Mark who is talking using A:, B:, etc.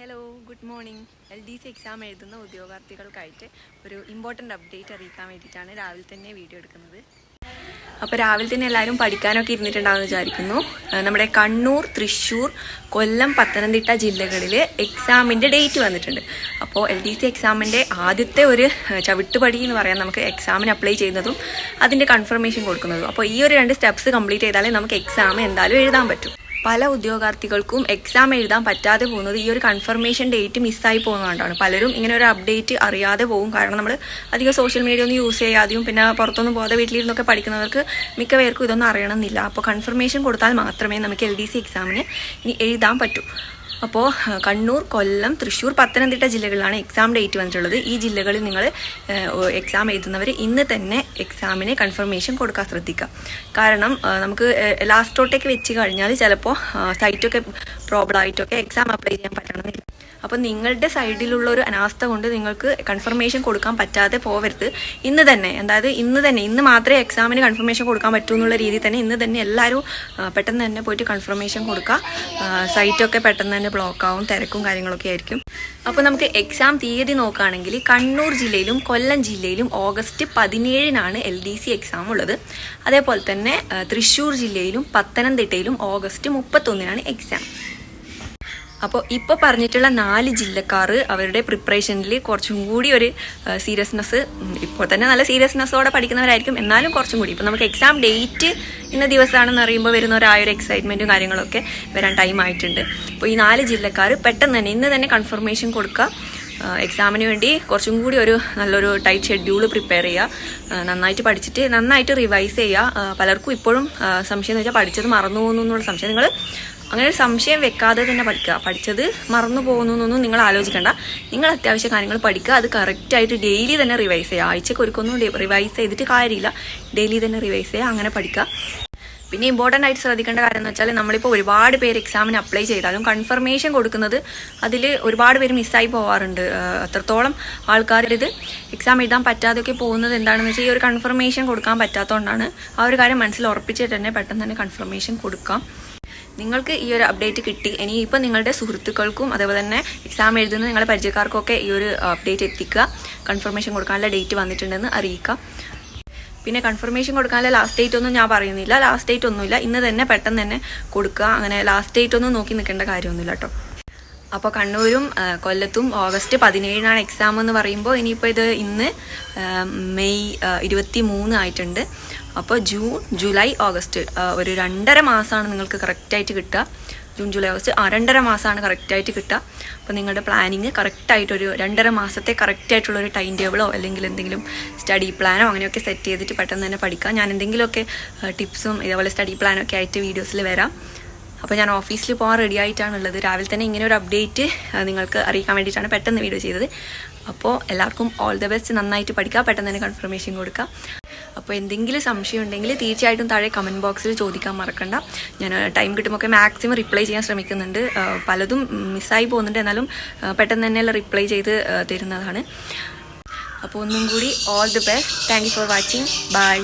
A: Hello good morning L D C exam എഴുതുന്ന ഉദ്യോഗാർത്ഥികൾക്കായിട്ട് ഒരു ഇമ്പോർട്ടന്റ് അപ്ഡേറ്റ് അറിയിക്കാൻ വേണ്ടിയിട്ടാണ് രാവിലെ തന്നെ വീഡിയോ എടുക്കുന്നത്. അപ്പോൾ രാവിലെ തന്നെ എല്ലാവരും പഠിക്കാനൊക്കെ ഇരുന്നിട്ടുണ്ടാവുമെന്ന് വിചാരിക്കുന്നു. നമ്മുടെ കണ്ണൂർ തൃശ്ശൂർ കൊല്ലം പത്തനംതിട്ട ജില്ലകളിൽ എക്സാമിന്റെ ഡേറ്റ് വന്നിട്ടുണ്ട്. അപ്പോൾ എൽ ഡി സി എക്സാമിന്റെ ആദ്യത്തെ ഒരു ചവിട്ടുപടി എന്ന് പറയാൻ നമുക്ക് എക്സാമിന് അപ്ലൈ ചെയ്യുന്നതും അതിന്റെ കൺഫർമേഷൻ കൊടുക്കുന്നതും. അപ്പോൾ ഈ ഒരു രണ്ട് സ്റ്റെപ്സ് കംപ്ലീറ്റ് ചെയ്താലേ നമുക്ക് എക്സാം എന്തായാലും എഴുതാൻ പറ്റും. പല ഉദ്യോഗാർത്ഥികൾക്കും എക്സാം എഴുതാൻ പറ്റാതെ പോകുന്നത് ഈ ഒരു കൺഫർമേഷൻ ഡേറ്റ് മിസ്സായി പോകുന്നതുകൊണ്ടാണ്. പലരും ഇങ്ങനെ ഒരു അപ്ഡേറ്റ് അറിയാതെ പോകും. കാരണം നമ്മൾ അധികം സോഷ്യൽ മീഡിയ ഒന്നും യൂസ് ചെയ്യാതെയും പിന്നെ പുറത്തൊന്നും പോകാതെ വീട്ടിലിരുന്നൊക്കെ പഠിക്കുന്നവർക്ക് മിക്ക പേർക്കും ഇതൊന്നും അറിയണമെന്നില്ല. അപ്പോൾ കൺഫർമേഷൻ കൊടുത്താൽ മാത്രമേ നമുക്ക് എൽ ഡി സി എക്സാമിന് ഇനി എഴുതാൻ പറ്റൂ. അപ്പോൾ കണ്ണൂർ കൊല്ലം തൃശ്ശൂർ പത്തനംതിട്ട ജില്ലകളിലാണ് എക്സാം ഡേറ്റ് വന്നിട്ടുള്ളത്. ഈ ജില്ലകളിൽ നിങ്ങൾ എക്സാം എഴുതുന്നവർ ഇന്ന് തന്നെ എക്സാമിന് കൺഫർമേഷൻ കൊടുക്കാൻ ശ്രദ്ധിക്കുക കാരണം നമുക്ക് ലാസ്റ്റോട്ടേക്ക് വെച്ച് കഴിഞ്ഞാൽ ചിലപ്പോൾ സൈറ്റൊക്കെ പ്രോബ്ലം ആയിട്ടൊക്കെ എക്സാം അപ്ലൈ ചെയ്യാൻ പറ്റണമെന്നില്ല. അപ്പോൾ നിങ്ങളുടെ സൈഡിലുള്ള ഒരു അനാസ്ഥ കൊണ്ട് നിങ്ങൾക്ക് കൺഫർമേഷൻ കൊടുക്കാൻ പറ്റാതെ പോവരുത്. ഇന്ന് തന്നെ അതായത് ഇന്ന് തന്നെ ഇന്ന് മാത്രമേ എക്സാമിന് കൺഫർമേഷൻ കൊടുക്കാൻ പറ്റൂ എന്നുള്ള രീതിയിൽ തന്നെ ഇന്ന് തന്നെ എല്ലാവരും പെട്ടെന്ന് തന്നെ പോയിട്ട് കൺഫർമേഷൻ കൊടുക്കുക സൈറ്റൊക്കെ പെട്ടെന്ന് തന്നെ ബ്ലോക്ക് ആവും തിരക്കും കാര്യങ്ങളൊക്കെ ആയിരിക്കും. അപ്പോൾ നമുക്ക് എക്സാം തീയതി നോക്കുകയാണെങ്കിൽ കണ്ണൂർ ജില്ലയിലും കൊല്ലം ജില്ലയിലും ഓഗസ്റ്റ് പതിനേഴിനാണ് എൽ ഡി സി എക്സാം ഉള്ളത്. അതേപോലെ തന്നെ തൃശ്ശൂർ ജില്ലയിലും പത്തനംതിട്ടയിലും ഓഗസ്റ്റ് മുപ്പത്തൊന്നിനാണ് എക്സാം അപ്പോൾ ഇപ്പോൾ പറഞ്ഞിട്ടുള്ള നാല് ജില്ലക്കാർ അവരുടെ പ്രിപ്പറേഷനിൽ കുറച്ചും കൂടി ഒരു സീരിയസ്നെസ് ഇപ്പോൾ തന്നെ നല്ല സീരിയസ്നെസ്സോടെ പഠിക്കുന്നവരായിരിക്കും. എന്നാലും കുറച്ചും കൂടി. ഇപ്പോൾ നമുക്ക് എക്സാം ഡേറ്റ് ഇന്ന ദിവസമാണെന്ന് അറിയുമ്പോൾ വരുന്ന ഒരു ആ ഒരു എക്സൈറ്റ്മെന്റും കാര്യങ്ങളൊക്കെ വരാൻ ടൈം ആയിട്ടുണ്ട്. അപ്പോൾ ഈ നാല് ജില്ലക്കാർ പെട്ടെന്ന് തന്നെ ഇന്ന് തന്നെ കൺഫർമേഷൻ കൊടുക്കുക. എക്സാമിന് വേണ്ടി കുറച്ചും കൂടി ഒരു നല്ലൊരു ടൈറ്റ് ഷെഡ്യൂൾ പ്രിപ്പയർ ചെയ്യുക നന്നായിട്ട് പഠിച്ചിട്ട് നന്നായിട്ട് റിവൈസ് ചെയ്യുക പലർക്കും ഇപ്പോഴും സംശയം എന്ന് വെച്ചാൽ പഠിച്ചത് മറന്നു പോകുന്നു എന്നുള്ള സംശയം. നിങ്ങൾ അങ്ങനെ ഒരു സംശയം വെക്കാതെ തന്നെ പഠിക്കുക. പഠിച്ചത് മറന്നു പോകുന്നു എന്നൊന്നും നിങ്ങൾ ആലോചിക്കേണ്ട. നിങ്ങൾ അത്യാവശ്യ കാര്യങ്ങൾ പഠിക്കുക. അത് കറക്റ്റായിട്ട് ഡെയിലി തന്നെ റിവൈസ് ചെയ്യുക ആഴ്ചക്ക് ഒരുക്കൊന്നും റിവൈസ് ചെയ്തിട്ട് കാര്യമില്ല. ഡെയിലി തന്നെ റിവൈസ് ചെയ്യുക അങ്ങനെ പഠിക്കുക. പിന്നെ ഇമ്പോർട്ടന്റ് ആയിട്ട് ശ്രദ്ധിക്കേണ്ട കാര്യം എന്ന് വെച്ചാൽ നമ്മളിപ്പോൾ ഒരുപാട് പേര് എക്സാമിന് അപ്ലൈ ചെയ്താലും കൺഫർമേഷൻ കൊടുക്കുന്നത് അതിൽ ഒരുപാട് പേര് മിസ്സായി പോവാറുണ്ട്. അത്രത്തോളം ആൾക്കാർ ഇത് എക്സാം എഴുതാൻ പറ്റാതെയൊക്കെ പോകുന്നത് എന്താണെന്ന് വെച്ചാൽ ഈ ഒരു കൺഫർമേഷൻ കൊടുക്കാൻ പറ്റാത്തതുകൊണ്ടാണ് ആ ഒരു കാര്യം മനസ്സിൽ ഉറപ്പിച്ചിട്ട് തന്നെ പെട്ടെന്ന് തന്നെ കൺഫർമേഷൻ കൊടുക്കാം. നിങ്ങൾക്ക് ഈ ഒരു അപ്ഡേറ്റ് കിട്ടി. ഇനി ഇപ്പം നിങ്ങളുടെ സുഹൃത്തുക്കൾക്കും അതേപോലെ തന്നെ എക്സാം എഴുതുന്ന നിങ്ങളുടെ പരിചയക്കാർക്കൊക്കെ ഈ ഒരു അപ്ഡേറ്റ് എത്തിക്കുക. കൺഫർമേഷൻ കൊടുക്കാനുള്ള ഡേറ്റ് വന്നിട്ടുണ്ടെന്ന് അറിയിക്കുക പിന്നെ കൺഫർമേഷൻ കൊടുക്കാനുള്ള ലാസ്റ്റ് ഡേറ്റ് ഒന്നും ഞാൻ പറയുന്നില്ല. ലാസ്റ്റ് ഡേറ്റ് ഒന്നുമില്ല. ഇന്ന് തന്നെ പെട്ടെന്ന് തന്നെ കൊടുക്കുക. അങ്ങനെ ലാസ്റ്റ് ഡേറ്റ് ഒന്നും നോക്കി നിൽക്കേണ്ട കാര്യമൊന്നുമില്ല കേട്ടോ. അപ്പോൾ കണ്ണൂരും കൊല്ലത്തും ഓഗസ്റ്റ് പതിനേഴിനാണ് എക്സാം എന്ന് പറയുമ്പോൾ ഇനിയിപ്പോൾ ഇത് ഇന്ന് മെയ് ഇരുപത്തി മൂന്ന് ആയിട്ടുണ്ട്. അപ്പോൾ ജൂൺ ജൂലൈ ഓഗസ്റ്റ് ഒരു രണ്ടര മാസമാണ് നിങ്ങൾക്ക് കറക്റ്റായിട്ട് കിട്ടുക. ജൂൺ ജൂലൈ ഓഗസ്റ്റ് ആ രണ്ടര മാസമാണ് കറക്റ്റായിട്ട് കിട്ടുക. അപ്പോൾ നിങ്ങളുടെ പ്ലാനിങ് കറക്റ്റായിട്ടൊരു രണ്ടര മാസത്തെ കറക്റ്റായിട്ടുള്ളൊരു ടൈം ടേബിളോ അല്ലെങ്കിൽ എന്തെങ്കിലും സ്റ്റഡി പ്ലാനോ അങ്ങനെയൊക്കെ സെറ്റ് ചെയ്തിട്ട് പെട്ടെന്ന് തന്നെ പഠിക്കാം. ഞാൻ എന്തെങ്കിലുമൊക്കെ ടിപ്സും ഇതേപോലെ സ്റ്റഡി പ്ലാനൊക്കെ ആയിട്ട് വീഡിയോസിൽ വരാം. അപ്പോൾ ഞാൻ ഓഫീസിൽ പോകാൻ റെഡി ആയിട്ടാണുള്ളത്. രാവിലെ തന്നെ ഇങ്ങനെ ഒരു അപ്ഡേറ്റ് നിങ്ങൾക്ക് അറിയിക്കാൻ വേണ്ടിയിട്ടാണ് പെട്ടെന്ന് വീഡിയോ ചെയ്തത്. അപ്പോൾ എല്ലാവർക്കും ഓൾ ദ ബെസ്റ്റ് നന്നായിട്ട് പഠിക്കുക പെട്ടെന്ന് തന്നെ കൺഫർമേഷൻ കൊടുക്കുക അപ്പോൾ എന്തെങ്കിലും സംശയം ഉണ്ടെങ്കിൽ തീർച്ചയായിട്ടും താഴെ കമന്റ് ബോക്സിൽ ചോദിക്കാൻ മറക്കണ്ട. ഞാൻ ടൈം കിട്ടുമ്പോൾ ഒക്കെ മാക്സിമം റിപ്ലൈ ചെയ്യാൻ ശ്രമിക്കുന്നുണ്ട്. പലതും മിസ്സായി പോകുന്നുണ്ട്. എന്നാലും പെട്ടെന്ന് തന്നെയല്ല റിപ്ലൈ ചെയ്ത് തരുന്നതാണ്. അപ്പോൾ ഒന്നും കൂടി all the best thank for watching bye